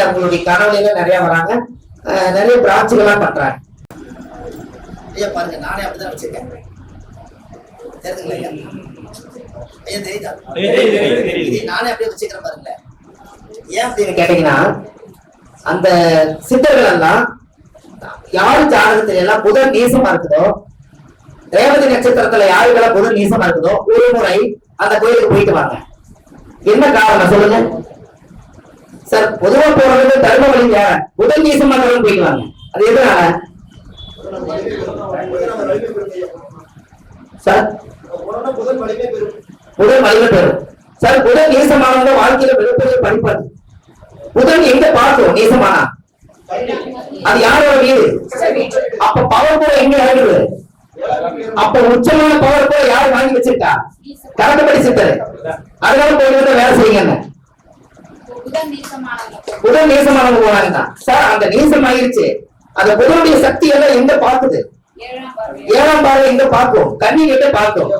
அவங்களுடைய கனவுல நிறைய வராங்க. நிறைய பிரான்ச்சுகள்லாம் பண்றாங்க. ஐயா பாருங்க நானே அப்படிதான் வச்சிருக்கேன். தெரியுதுங்களா ஐயா? ஐயா தெரியுதா? நானே அப்படியே வச்சுக்கிறேன் பாருங்க ஏன் அப்படின்னு கேட்டீங்கன்னா அந்த சித்தர்கள் எல்லாம் யாரு ஜாதகத்துல எல்லாம் புதன் நீசமா இருக்குதோ ரேவதி நட்சத்திரத்துல யாருக்கெல்லாம் புதன் நீசமா இருக்குதோ ஒரு முறை அந்த கோயிலுக்கு போயிட்டு வாங்க. என்ன காரணம் சொல்லுங்க. சார் பொதுவா போறது தர்ம வழிங்க. வேற புதன் நீசமா அது எதனால சார் உடல் வலிமை பெறும் சார் புதன் நேசமானவங்க வாழ்க்கையில மிகப்பெரிய பணிப்பாடு புதன் எங்க பார்க்கும் நேசமானா அது யாரோட வீடு? அப்ப பவர் கூட எங்க இறங்குது? அப்ப உச்சமான பவர் கூட யாரு வாங்கி வச்சிருக்கா? கரண்டபடி சித்தர். அதனால போய் வேலை செய்யுங்க. புதன் நீசமானவங்க போனாங்க சார் அந்த நீசம் ஆயிருச்சு அந்த புதனுடைய சக்தி எல்லாம் எங்க பாக்குது ஏழாம் பார்வை. எங்க பார்க்கும்? கண்ணி கிட்ட பார்க்கும்.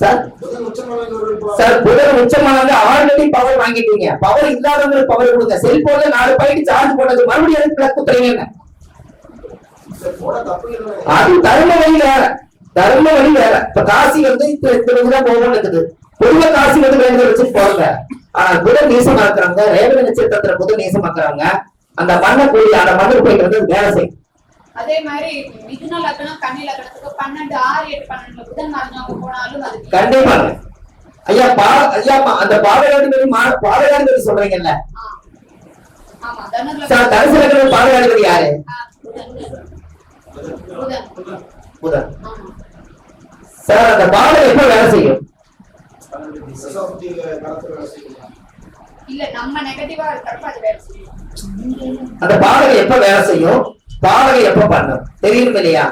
சார் சார் புதன் உச்சமானது ஆல்ரெடி பவர் வாங்கிட்டீங்க. பவர் இல்லாதவங்களுக்கு பவர் கொடுங்க. செல்போன்ல நாலு பாயிண்ட் சார்ஜ் போட்டது. மறுபடியும் எதுக்கு பிளக் குத்துறீங்க அது தர்ம வழி வேற. தர்ம வழி வேற. இப்ப காசி வந்து இப்ப இந்த வழிதான் போகணும் இருக்குது. பொதுவா காசி வந்து வேண்டிய வச்சுட்டு போறாங்க. ஆனா புதன் நீசமா இருக்கிறவங்க ரேவதி நட்சத்திரத்துல புதன் நீசமா இருக்கிறவங்க அந்த மண்ணை போய் அந்த மண்ணுக்கு போயிட்டு வந்து வேலை செய்யும். அதே மாதிரி மிதுன லக்னம் கன்னி லக்னத்துக்கு பன்னெண்டு ஆறு எட்டு பன்னெண்டுல புதன் லக்னம் போனாலும் அது கண்டிப்பாங்க ஐயா பா ஐயா அந்த பாதகாதிபதி பாதகாதிபதி சொல்றீங்கல்ல? தரிசு லக்னம் பாதகாதிபதி யாரு? புதன். சார் அந்த பாதம் எப்ப வேலை செய்யும்? இல்ல நம்ம நெகட்டிவா இருக்கிறப்ப அது வேலை செய்யும். அந்த பாடகை எப்ப வேலை செய்யும்? பாடகை எப்ப பண்ணும் தெரியும் இல்லையா?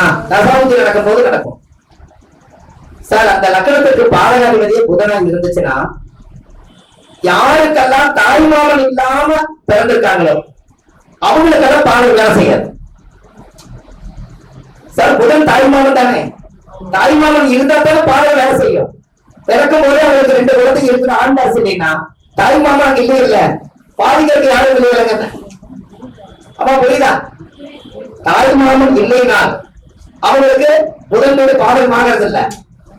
ஆஹ் தசாபுத்தி நடக்கும் போது நடக்கும். சார் அந்த லக்னத்துக்கு பாடகாதிபதியே புதனாக இருந்துச்சுன்னா யாருக்கெல்லாம் தாய்மாமன் இல்லாம பிறந்திருக்காங்களோ அவங்களுக்கெல்லாம் பாடகை வேலை செய்யாது. சார் புதன் தாய்மாமன் தானே? தாய்மாமன் இருந்தா தானே பாடல் வேலை செய்யும். பிறக்கும் போதே அவங்களுக்கு ரெண்டு குழந்தைங்க இருக்கிற ஆண்டா வாசி இல்லைன்னா தாய்மாமன் அங்க இல்லையே இல்ல. பாதிக்கிறதுக்கு யாரும் இல்லைங்க அப்பா புரியுதா? தாய்மாமன் இல்லைனால் அவங்களுக்கு புதன் பாடல் பாடகம் இல்ல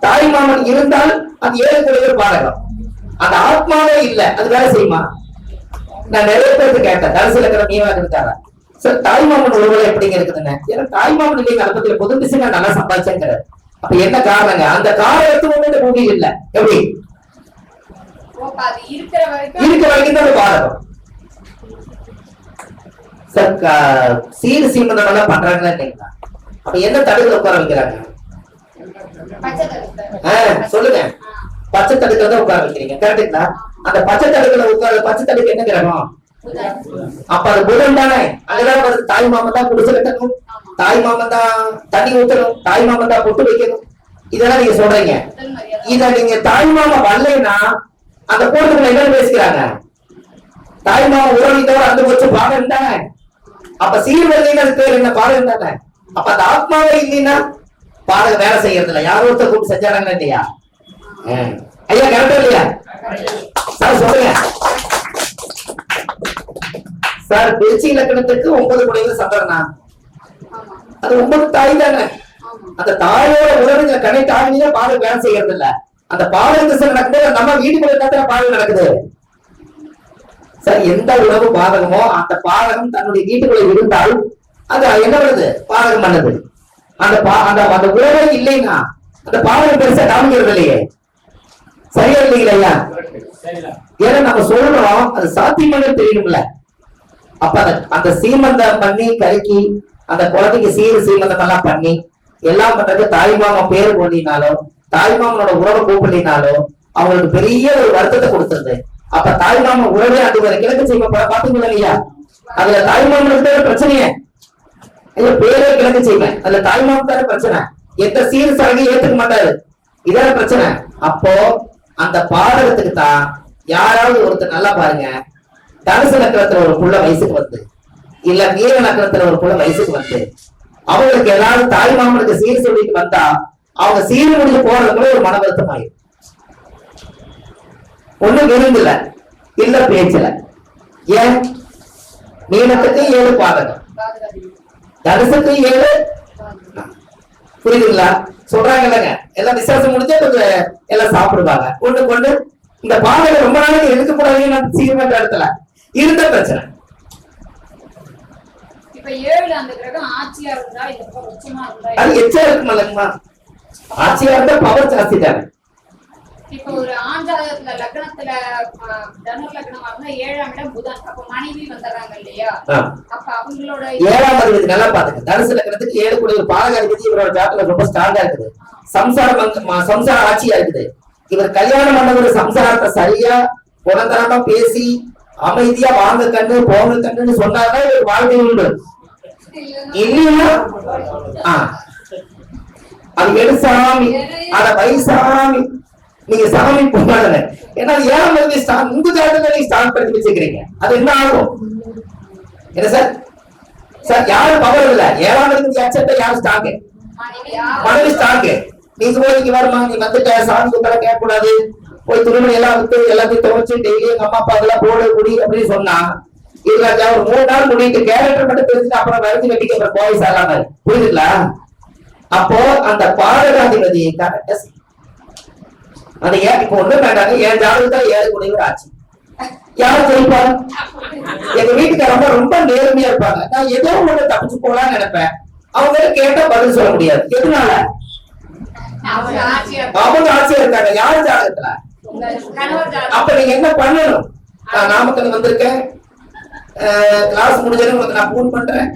தாய்மாமன் இருந்தால் அது ஏழு குறைகள் பாடகம். அந்த ஆத்மாவே இல்ல அது வேலை செய்யுமா? நான் நிறைய பேருக்கு கேட்டேன். தரிசில இருக்கிற மீவா இருக்காரா? சார் தாய்மாமன் ஒருவேளை எப்படிங்க இருக்குதுங்க ஏன்னா தாய்மாமன் இல்லைங்க அதை பத்தி புதன் நான் நல்லா சம்பாதிச்சேங்கிறார். அப்ப என்ன காரணங்க? அந்த காரணத்து ஒண்ணு இந்த பூமியில் இல்ல. எப்படி? இருக்கிற வரைக்கும் தான் பாடகம் சார் சீமந்தம் எல்லாம் பண்றாங்களா இல்லைங்களா அப்ப என்ன தடுக்கல உட்கார வைக்கிறாங்க? சொல்லுங்க. பச்சை தடுக்கல தான் உட்கார வைக்கிறீங்க. கரெக்டுங்களா அந்த பச்சை தடுக்கல உட்கார பச்சை தடுக்கு என்ன கிரகம்? அப்ப அது புதன் தானே. அங்கதான் வருது தாய் மாமன் தான் குடிச்சு கட்டணும் தாய் மாமன் தான் தண்ணி ஊத்தணும் தாய் மாமன் தான் பொட்டு வைக்கணும். இதெல்லாம் நீங்க சொல்றீங்க. இத நீங்க தாய் மாமா வரலைன்னா அந்த கூட்டத்துல என்ன பேசிக்கிறாங்க? தாய் மாமா உறவு தவிர அந்த வச்சு பாடம் தானே அப்ப சீர்வரிசைன்னு அது பேர் என்ன? பாடம் தானே அப்ப அந்த ஆத்மாவே இல்லைன்னா பாடக வேலை செய்யறது இல்ல யாரோ ஒருத்தர் கூப்பிட்டு செஞ்சாராங்களா இல்லையா? ஐயா கரெக்டா இல்லையா? சார் சொல்லுங்க. சார் திருச்சி இலக்கணத்துக்கு ஒன்பது குடைகள் சந்திரனா? அது ஒன்பது தாய் தானே அந்த தாயோட உறவுங்க கனெக்ட் ஆகினா பாடல் வேலை செய்யறது இல்ல அந்த பாடல் திசை நடக்கும்போது நம்ம வீட்டுக்குள்ள என்ன பாடல் நடக்குது? சார் எந்த உறவு பாதகமோ அந்த பாதகம் தன்னுடைய வீட்டுக்குள்ள இருந்தால் அது என்ன பண்ணுது? பாதகம் பண்ணுது. அந்த அந்த அந்த உறவே இல்லைன்னா அந்த பாதகம் பெருசா காமிக்கிறது இல்லையே. சரியா இல்லைங்களா ஏன்னா நம்ம சொல்றோம் அது சாத்தியமாக தெரியணும்ல. அப்ப அந்த அந்த சீமந்தம் பண்ணி கருக்கி அந்த குழந்தைக்கு சீர் சீமந்தம் பண்ணி எல்லாம் பண்றது தாய்மாமா பேர் கொண்டினாலோ தாய்மாமனோட உறவை கூப்பிடலினாலோ அவங்களுக்கு பெரிய ஒரு வருத்தத்தை கொடுத்துருது அப்ப தாய்மாமா உறவே அது வரை கிழக்கு செய்வ பாத்துக்கல இல்லையா அதுல தாய்மாமனுக்கு பிரச்சனையே. இல்ல பேரே கிழக்கு செய்வேன் அதுல தாய்மாமன் தானே பிரச்சனை. எந்த சீர் சரகையும் ஏத்துக்க மாட்டாரு. இதான பிரச்சனை. அப்போ அந்த பாடகத்துக்கு தான் யாராவது ஒருத்தர் நல்லா பாருங்க. தனுசு நக்கரத்துல ஒரு புள்ள வயசுக்கு வந்து இல்ல மீன நக்கரத்துல ஒரு புள்ள வயசுக்கு வந்து அவங்களுக்கு ஏதாவது தாய் மாமனுக்கு சீர் சொல்லிட்டு வந்தா அவங்க சீர் முடிஞ்சு போறதுக்குள்ள ஒரு மன வருத்தம் ஆயிடும் ஒண்ணு விருந்துல இல்ல பேச்சுல. ஏன்? மீனத்துக்கு ஏழு பாதகம். பாதுகாப்பு தனுசுக்கு ஏழு? புரியுதுங்களா? சொல்றாங்க இல்லைங்க. எல்லாம் விசேஷம் முடிஞ்சா கொஞ்சம் எல்லாம் சாப்பிடுவாங்க. ஒண்ணு கொண்டு இந்த பாதகம் ரொம்ப நாளைக்கு எடுக்க கூடாதுன்னு சீக்கிரமா இடத்துல. இருந்த பிரச்சனை. இப்ப ஏழுல அந்த கிரகம் ஆட்சியா இருந்தா பக்கம் உச்சமா இருந்தா அது எச்சா இருக்கும் இல்லைங்கம்மா ஆட்சியா இருந்தா பவர் ஜாஸ்தி தானே. இப்ப ஒரு ஆண் ஜாதகத்துல லக்னத்துல தனுர் லக்னமா இருந்தா ஏழாம் இடம் புதன். அப்ப மனைவி வந்துடுறாங்க இல்லையா. அப்ப அவங்களோட ஏழாம் அதிபதி நல்லா பாத்துங்க தனுசு லக்னத்துக்கு ஏழு கூடிய ஒரு பாலக அதிபதி இவரோட ஜாதகம் ரொம்ப ஸ்ட்ராங்கா இருக்குது. சம்சாரம் சம்சார ஆட்சியா இருக்குது. இவர் கல்யாணம் பண்ணவர் சம்சாரத்தை சரியா குணந்தரமா பேசி அமைதியா வாங்க கண்ணு போன கண்ணுன்னு சொன்னாதான் இவர் வாழ்க்கை உண்டு. இல்லையா ஆ. அது எடு சாமி. அத வை சாமி. நீங்க சாமி கொண்டாடுங்க ஏன்னா அது வந்து உங்க ஜாதகத்தை நீங்க ஸ்டார்ட் பண்ணி வச்சுக்கிறீங்க அது என்ன ஆகும்? என்ன சார்? சார் யாரு பவர் இல்ல. ஏழாம் அதிபதி அச்சத்தை யாரு ஸ்டாக்கு மனைவி ஸ்டாக்கு நீங்க போய் நீங்க வருமா நீ வந்துட்ட சாமி குத்தர கேட்க கூடாது போய் துணிமணி எல்லாம் விட்டு எல்லாத்தையும் துவைச்சு டெய்லி எங்க அம்மா அப்பா அதெல்லாம் போடு குடி அப்படின்னு சொன்னா இதுல ஒரு மூணு நாள் முடிட்டு கேரக்டர் மட்டும் தெரிஞ்சுட்டு அப்புறம் வரைஞ்சு வெட்டிக்க அப்புறம் போய் சாராம புரியுதுங்களா? அப்போ அந்த பாரகாதிபதி கரெக்டா அந்த ஏன் இப்போ ஒண்ணும் வேண்டாங்க என் ஜாதகத்தை ஏழு குடிவர் ஆச்சு. யார் ஜெயிப்பாரு எங்க வீட்டுக்காரங்க ரொம்ப நேர்மையா இருப்பாங்க. நான் ஏதோ ஒண்ணு தப்பிச்சு போலாம்னு நினைப்பேன். அவங்க கிட்ட பதில் சொல்ல முடியாது. எதனால? அவங்க ஆட்சியா இருக்காங்க. யார் ஜாதகத்துல? ஜாதகம் அப்ப நீங்க என்ன பண்ணணும்? நான் நாமக்கல் வந்திருக்கேன். கிளாஸ் முடிஞ்சது உங்களுக்கு நான் ஃபோன் பண்றேன்.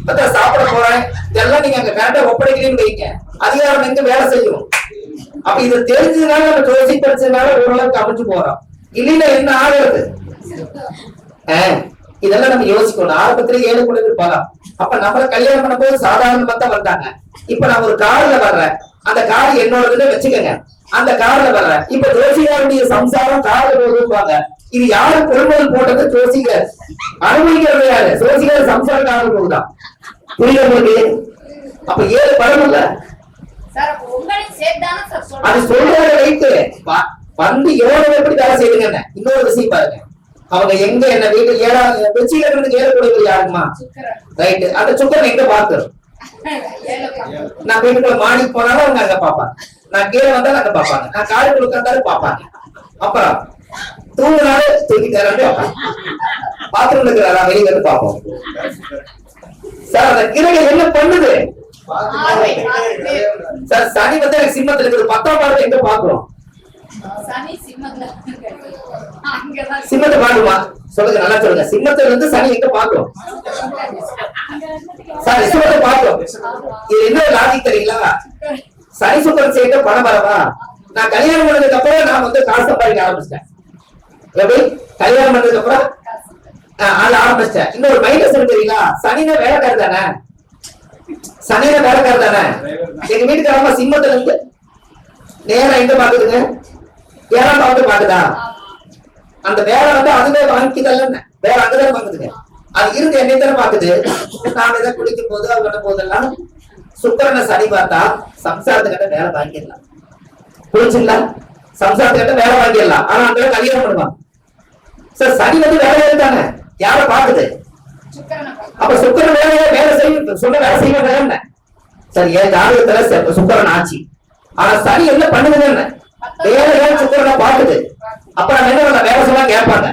இப்பதான் சாப்பிட போறேன். இதெல்லாம் நீங்க அங்க கரெக்டா ஒப்படைக்கிறீங்கன்னு வைங்க. அதிகாரம் எங்க வேலை செய்யும். அப்ப இது தெரிஞ்சதுனால நம்ம ஜோசி படிச்சதுனால ஓரளவுக்கு அமைச்சு போறோம். இல்லைன்னா என்ன ஆகுறது? ஆஹ், இதெல்லாம் நம்ம யோசிக்கணும். ஆரம்பத்துல ஏழு குழந்தை போலாம் அப்ப நம்மள கல்யாணம் பண்ண போது சாதாரணமா தான் வந்தாங்க. இப்ப நான் ஒரு கார்ல வர்றேன். அந்த கார் என்னோடதுன்னு வச்சுக்கோங்க. அந்த கார்ல வர்றேன் இப்ப ஜோசிகாருடைய சம்சாரம் கார்ல போகுதுவாங்க இது யாரு கொள்முதல் போட்டது? ஜோசிகர் அனுபவிக்கிறது யாரு? ஜோசிகர் சம்சார கார்ல போகுதான் புரியுது உங்களுக்கு? அப்ப ஏழு படம் இல்ல. அது சொல்றத வைத்து வந்து எவ்வளவு எப்படி வேலை செய்யுங்க இன்னொரு விஷயம் பாருங்க. அவங்க எங்க என்ன வீட்டு ஏழாவது வெச்சியில இருந்து ஏறக்கூடியவர் யாருமா சுக்கிரன். ரைட் அந்த சுக்கரன் எங்க ஏழு பக்கம். நான் வீட்டுக்குள்ள மாடி போனாலும் அவங்க அங்க பாப்பாங்க நான் கீழே வந்தாலும் அங்க பாப்பாங்க நான் காலுக்குள்ள உட்கார்ந்தாலும் பாப்பாங்க அப்புறம் தூங்கினாலும் தூக்கிட்டாரு பாத்ரூம்ல இருக்கிறாரா? வெளியே வந்து பாப்போம் சார் அந்த கிரகம் என்ன பண்ணுது. சார் சனி வந்து எனக்கு சிம்மத்துல இருக்குது. பத்தாம் பாடத்தை எங்க பாக்குறோம் சிம்மத்தை பாக்குமா சொல்லுங்க நல்லா சொல்லுங்க. சிம்மத்துல இருந்து சனி எங்க பாக்குறோம் சார் சிம்மத்தை பாக்குறோம் இது என்ன லாஜிக் தெரியுங்களா? சனி சுக்கரன் சேர்க்க பணம் வரவா? நான் கல்யாணம் பண்ணதுக்கு அப்புறம் நான் வந்து காசு சம்பாதிக்க ஆரம்பிச்சிட்டேன். எப்படி கல்யாணம் பண்ணதுக்கு அப்புறம் அது ஆரம்பிச்சிட்டேன். இன்னொரு மைனஸ் இருக்கு சனின வேலைக்காரர் தானே? சனினா வேலைக்காரர் தானே? எங்க வீட்டுக்காரமா சிம்மத்துல இருந்து நேரம் எங்க பாக்குதுங்க? ஏழாம் பாவத்தை பாக்குதா? அந்த வேலை வந்து அதுவே வாங்கிக்கல வேற அங்கதான் பாக்குதுங்க அது இருந்து என்னை தானே பாக்குது. நான் இதை குளிக்கும் போது அது பண்ணும் போதெல்லாம் சுக்கரனை சனி பார்த்தா சம்சாரத்துக்கிட்ட வேலை வாங்கிடலாம். புரிஞ்சுங்களா? சம்சாரத்துக்கிட்ட வேலை வாங்கிடலாம். ஆனா அந்த கல்யாணம் பண்ணுவாங்க சார் சனி வந்து வேலையா இருக்காங்க யார பாக்குது. அப்ப சுக்கரன் வேலையை வேலை செய்யும் சொன்ன வேலை செய்ய வேண்டாம் சார் என் ஜாதகத்துல சுக்கிரன் ஆச்சு ஆனா சனி என்ன பண்ணுதுன்னு வேலையா சுக்கரனை பாக்குது அப்ப நம்ம என்ன பண்ண வேலை சொன்னா